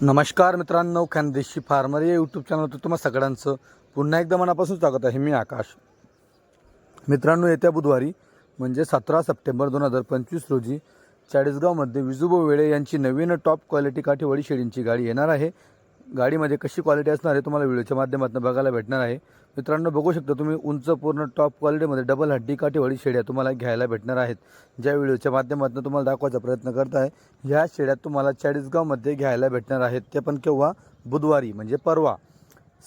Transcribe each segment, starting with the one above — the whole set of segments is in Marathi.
नमस्कार मित्रांनो खानदेशी फार्मर या यूट्यूब चॅनलवर तुम्हा सगळ्यांचं पुन्हा एकदा मनापासून स्वागत आहे. मी आकाश. मित्रांनो येत्या बुधवारी म्हणजे सतरा सप्टेंबर दोन हजार पंचवीस रोजी चाळीसगावमध्ये विजुबो वेळे यांची नवीन टॉप क्वालिटी काठीवाडी शेळींची गाडी येणार आहे. गाडीमध्ये कशी क्वालिटी असणार आहे तुम्हाला व्हिडिओच्या माध्यमातून बघायला भेटणार आहे. मित्रांनो बघू शकता तुम्ही उंच पूर्ण टॉप क्वालिटीमध्ये डबल हड्डी काठीवाडी शेड्या तुम्हाला घ्यायला भेटणार आहेत. ज्या व्हिडिओच्या माध्यमातून तुम्हाला दाखवायचा प्रयत्न करत आहे ह्या शेड्या तुम्हाला चाळीसगावमध्ये घ्यायला भेटणार आहेत. ते पण केव्हा? बुधवारी म्हणजे परवा.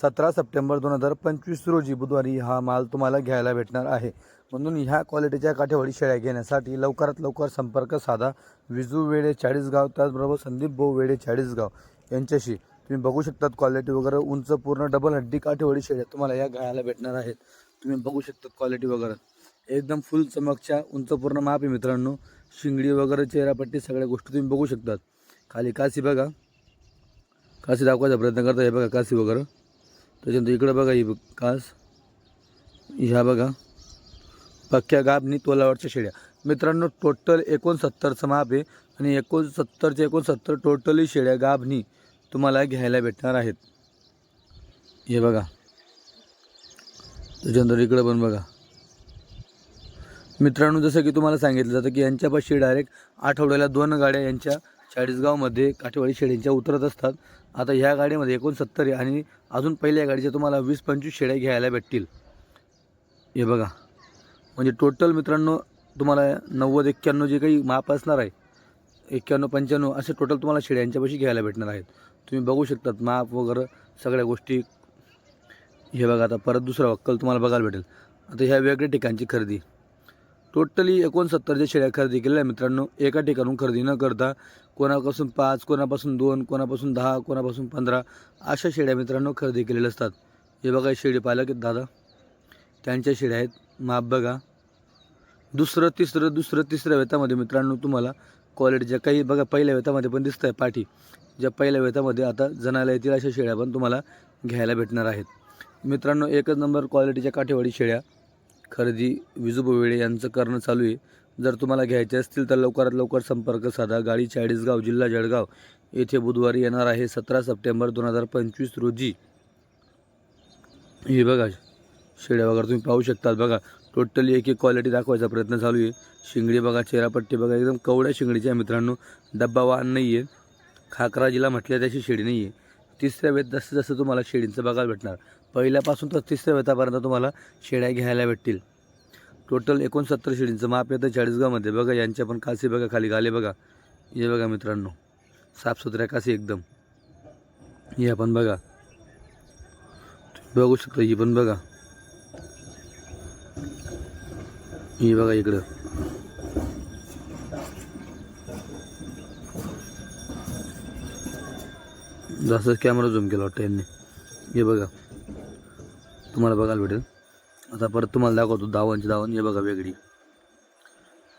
सतरा सप्टेंबर दोन हजार पंचवीस रोजी बुधवारी हा माल तुम्हाला घ्यायला भेटणार आहे. म्हणून ह्या क्वालिटीच्या काठेवाडी शेळ्या घेण्यासाठी लवकरात लवकर संपर्क साधा. विजू वेडे चाळीसगाव त्याचबरोबर संदीप भाऊ वेडे चाळीसगाव यांच्याशी. तुम्ही बघू शकतात क्वालिटी वगैरे. उंच पूर्ण डबल हड्डी काठेवाडी शेळ्या तुम्हाला या घ्यायला भेटणार आहेत. तुम्ही बघू शकतात क्वालिटी वगैरे. एकदम फुल चमकच्या उंच पूर्ण माप आहे मित्रांनो. शिंगडी वगैरे चेहरापट्टी सगळ्या गोष्टी तुम्ही बघू शकतात. खाली कासी बघा. कासी दाखवायचा प्रयत्न करता. हे बघा कासी वगैरे. त्याच्यानंतर इकडं बघा ही कास. ह्या बघा. पक्क्या गाभनी तोलावरच्या शेळ्या मित्रांनो टोटल एकोणसत्तरचं माप आहे आणि एकोणसत्तरचे एकोणसत्तर टोटली शेळ्या गाभनी तुम्हाला घ्यायला भेटणार आहेत. हे बघा. त्याच्यानंतर इकडं पण बघा. मित्रांनो जसं की तुम्हाला सांगितलं जातं की यांच्यापाशी डायरेक्ट आठवड्याला दोन गाड्या यांच्या चाळीसगावमध्ये काठेवाडी शेळ्यांच्या उतरत असतात. आता ह्या गाडीमध्ये एकोणसत्तर आहे आणि अजून पहिल्या गाडीच्या तुम्हाला वीस पंचवीस शेळ्या घ्यायला भेटतील. हे बघा. म्हणजे टोटल मित्रांनो तुम्हाला नव्वद एक्क्याण्णव जे काही माप असणार आहे एक्क्याण्णव पंच्याण्णव असे टोटल तुम्हाला शेळ्यांच्यापाशी घ्यायला भेटणार आहेत. तुम्ही बघू शकतात माप वगैरे सगळ्या गोष्टी. हे बघा आता परत दुसरा वक्कल तुम्हाला बघायला भेटेल. आता ह्या वेगळ्या ठिकाणची खरेदी. टोटली एकोणसत्तरच्या शेळ्या खरेदी केलेल्या मित्रांनो. एका ठिकाणून खरेदी न करता कोणापासून पाच कोणापासून दोन कोणापासून दहा कोणापासून पंधरा अशा शेळ्या मित्रांनो खरेदी केलेल्या असतात. हे बघा शेळी पाहिलं की दादा. त्यांच्या शेळ्या आहेत. माप बघा. दुसरं तिसरं दुसरं तिसऱ्या वेतामध्ये मित्रांनो तुम्हाला क्वालिटीच्या काही बघा पहिल्या वेतामध्ये पण दिसत आहे पाठी. ज्या पहिल्या वेतामध्ये आता जनाला येतील अशा शेळ्या पण तुम्हाला घ्यायला भेटणार आहेत. मित्रांनो एकच नंबर क्वालिटीच्या काठेवाडी शेळ्या. खरेदी विजू वेळे यांचं करणं चालू आहे. जर तुम्हाला घ्यायचे असतील तर लवकरात लवकर संपर्क साधा. गाडी चाळीसगाव जिल्हा जळगाव. येथे बुधवारी येणार आहे सतरा सप्टेंबर दोन हजार पंचवीस रोजी. हे बघा शेळ्या वगैरे तुम्ही पाहू शकतात बघा. टोटली एक एक क्वालिटी दाखवायचा प्रयत्न चालू आहे. शिंगडी बघा चेहरापट्टी बघा एकदम कवड्या शिंगडीच्या मित्रांनो. डब्बा वाहन नाही आहे खाकरा जिला म्हटल्या त्याची शेडी नाही आहे तिसऱ्या वेत जसं जसं तुम्हाला शेडींचं बघायला भेटणार पहिल्यापासून तर तिसऱ्या वेतापर्यंत तुम्हाला शेळ्या घ्यायला भेटतील. टोटल एकोणसत्तर शेडींचं माप येतं चाळीसगावमध्ये. बघा यांच्या पण कासी बघा खाली गाले बघा. हे बघा मित्रांनो साफसुथऱ्या कासी एकदम. हे पण बघा. बघू शकता ही पण बघा. ही बघा इकडं. जास्त कॅमेरा झूम केला वाटतं यांनी. हे बघा. तुम्हाला बघायला भेटेल. आता परत तुम्हाला दाखवतो दावांची दावण हे बघा वेगळी.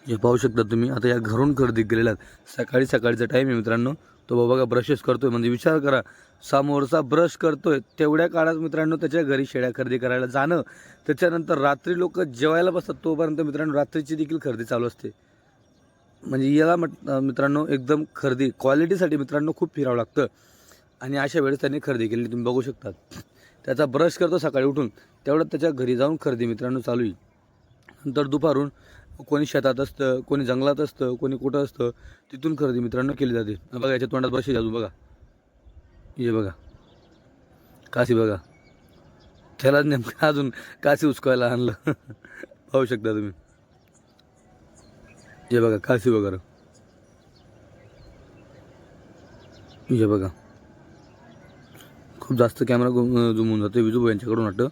हे पाहू शकता तुम्ही. आता या घरून खरेदी केलेल्या सकाळी सकाळचा टाईम आहे मित्रांनो. तो बाबा का ब्रशेस करतोय. म्हणजे विचार करा समोरचा ब्रश करतोय. तेवढ्या काळात मित्रांनो त्याच्या घरी शेळ्या खरेदी करायला जाणं. त्याच्यानंतर रात्री लोक जेवायला बसतात. तोपर्यंत मित्रांनो रात्रीची देखील खरेदी चालू असते. म्हणजे याला म्हट मित्रांनो एकदम खरेदी क्वालिटीसाठी मित्रांनो खूप फिरावं लागतं. आणि अशा वेळेस त्यांनी खरेदी केली. तुम्ही बघू शकतात. त्याचा ब्रश करतो सकाळी उठून. तेवढं त्याच्या घरी जाऊन खरेदी मित्रांनो चालू आहे नंतर दुपारून कोणी शेतात असतं कोणी जंगलात असतं कोणी कुठं असतं तिथून खरेदी मित्रांनो केली जाते. बघा याच्या तोंडात ब्रश अजून बघा. हे बघा. काशी बघा. त्याला नेमकं अजून काशी उचकायला आणलं. पाहू शकता तुम्ही. हे बघा काशी वगैरे हे बघा. खूप जास्त कॅमेरा जुमून जातो विजू यांच्याकडून वाटतं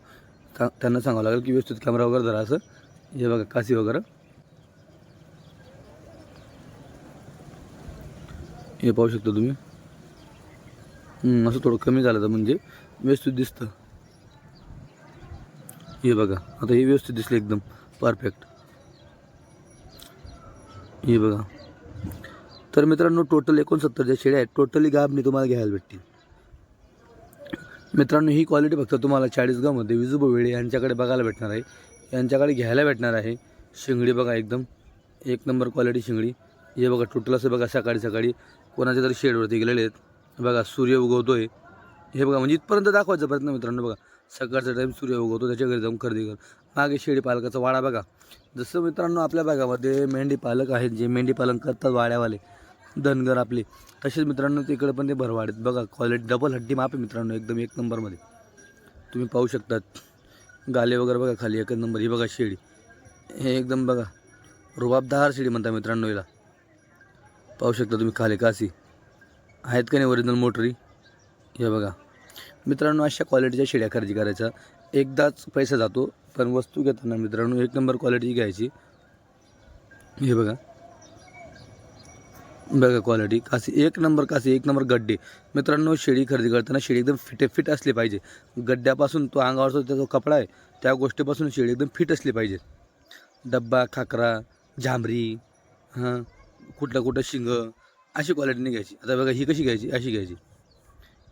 त्यांना सांगावं लागेल की व्यवस्थित कॅमेरा वगैरे धरा असं. हे बघा काशी वगैरे हे पाहू शकता तुम्ही. असं थोडं कमी झालं तर म्हणजे व्यवस्थित दिसतं. हे बघा आता हे व्यवस्थित दिसलं एकदम परफेक्ट हे बघा. तर मित्रांनो टोटल एकोणसत्तर ज्या शेळ्या आहेत टोटली गाभणी तुम्हाला घ्यायला भेटतील. मित्रांनो ही क्वालिटी फक्त तुम्हाला चाळीसगावमध्ये विजूबा वेळे यांच्याकडे बघायला भेटणार आहे. यांच्याकडे घ्यायला भेटणार आहे. शिंगडी बघा एकदम एक नंबर क्वालिटी शिंगडी. हे बघा टोटल असं बघा सकाळी सकाळी कोणाच्या तरी शेडवरती गेलेले आहेत. बघा सूर्य उगवतो आहे हे बघा म्हणजे इथपर्यंत दाखवायचा प्रयत्न मित्रांनो बघा. सकाळचा टाईम सूर्य उगवतो त्याच्याकडे जाऊन खरेदी कर. मागे शेळी पालकाचा वाडा बघा. जसं मित्रांनो आपल्या भागामध्ये मेंढी पालक आहेत जे मेंढी पालन करतात वाड्यावाले. धनगर आपले. तसेच मित्रांनो तिकडे पण ते भरवाडेत बघा क्वालिटी डबल हड्डी माप आहे मित्रांनो एकदम एक नंबरमध्ये. तुम्ही पाहू शकतात. गाले वगैरे बघा खाली एकच नंबर. ही बघा शेळी. हे एकदम बघा रुबाबदार शेळी म्हणता मित्रांनो हिला. पाहू शकता तुम्ही खाली कासी. आहेत का नाही ओरिजिनल मोटरी? हे बघा. मित्रांनो अशा क्वालिटीच्या शिड्या खरेदी करायच्या. एकदाच पैसा जातो पण वस्तू घेताना मित्रांनो एक नंबर क्वालिटी घ्यायची. हे बघा. बघा क्वालिटी कासी एक नंबर कासी एक नंबर गड्डे. मित्रांनो शेळी खरेदी करताना शेळी एकदम फिटे फिट असली पाहिजे. गड्ड्यापासून तो अंगावरचा त्याचा कपडा आहे त्या गोष्टीपासून शेळी एकदम फिट असली पाहिजे. डब्बा खाकरा झांबरी हां. कुठलं कुठं शिंग अशी क्वालिटी नाही घ्यायची आता बघा ही कशी घ्यायची? अशी घ्यायची.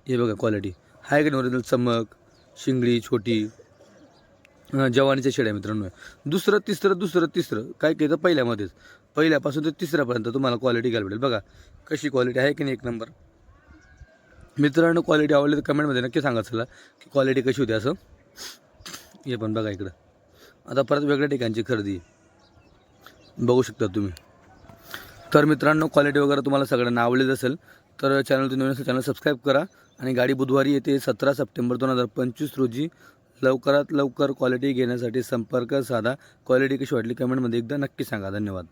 हे बघा क्वालिटी हाय का ओरिजिनल चमक शिंगडी छोटी. जवानीच्या शेड्या मित्रांनो. दुसरं तिसरं दुसरं तिसरं. काय काय तर पहिल्यामध्येच. पहिल्यापासून ते तिसऱ्यापर्यंत तुम्हाला क्वालिटी घ्यायला भेटेल. बघा कशी क्वालिटी आहे की नाही एक नंबर मित्रांनो क्वालिटी आवडली तर कमेंटमध्ये नक्की सांगा चला की क्वालिटी कशी होती असं. हे पण बघा इकडं. आता परत वेगळ्या ठिकाणची खरेदी. बघू शकता तुम्ही. तर मित्रांनो क्वालिटी वगैरे तुम्हाला सगळ्यांना आवडलीच असेल तर चॅनल तुम्ही नवीन असेल चॅनल सबस्क्राईब करा. आणि गाडी बुधवारी येते सतरा सप्टेंबर दोन हजार पंचवीस रोजी. लवकरात लवकर क्वालिटी घेण्यासाठी संपर्क साधा. क्वालिटी कशी वाटली कमेंटमध्ये एकदा नक्की सांगा. धन्यवाद.